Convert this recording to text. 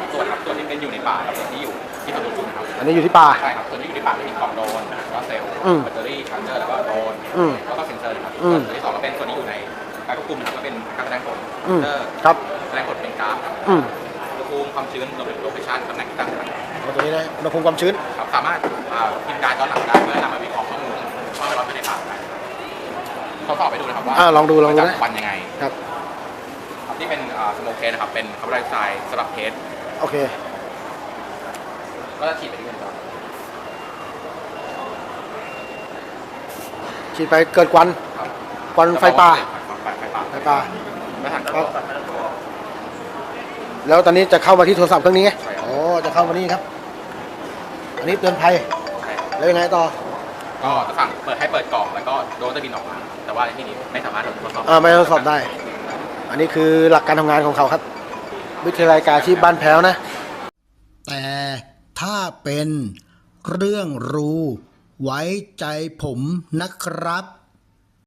องส่วนครับส่วนที่เป็นอยู่ในป่ากับส่วนที่อยู่ที่ประตูชุมครับอันนี้อยู่ที่ป่า ใช่ครับส่วนที่อยู่ในป่าจะมีกล่องโดรนแล้วก็เซลล์อืมแบตเตอรี่ชาร์จเจอร์แล้วก็โดรนอืมแล้วก็เซ็นเซอร์นะครับอืมส่วนที่สองก็เป็นส่วนที่อยู่ในการควบคุมนะครับก็เป็นการแสดงผลอืมเซนเซอร์ครับ แสดงผลเป็นกราฟครับอืมอุณหภูมิความชื้นรวมถึงโลเคชั่นตำแหน่งต่างๆเอาตัวนี้นะอุณหภูมิความชื้น ครับสามารถอ่าพิมพ์การย้อนหลังได้เพื่อนำมาวิเคราะห์ข้อมูลว่าไม่ร้อนไม่ได้ป่าได้ทดสอบไปดูนะครับว่าอ่าลองดูลองดูจะนะควันยังไงครับครับ ที่เป็นสโมเคสนะครับ เป็นคาร์บอนไดออกไซด์สำหรับเทส โอเคก็จะฉีดไปที่อื่นก่อนฉีดไปเกิดควันครับควันไฟป่าไฟไฟป่าไฟป่าไม่ทันครับแล้วตอนนี้จะเข้ามาที่โทรศัพท์เครื่องนี้ไงใช่ครับอ๋อจะเข้ามานี่ครับ อันนี้เตือนภัยใช่ครับแล้วยังไงต่อก็จะสั่งเปิดให้เปิดกล่องแล้วก็โดรนจะบินออกมา แต่ว่าที่นี้ไม่สามารถทดสอบอ่าไม่ทดสอบได้ อันนี้คือหลักการทำงานของเขาครับ วิทยาลัยการอาชีพบ้านแพ้วนะ แต่ถ้าเป็นเรื่องรู้ไว้ใจผมนะครับ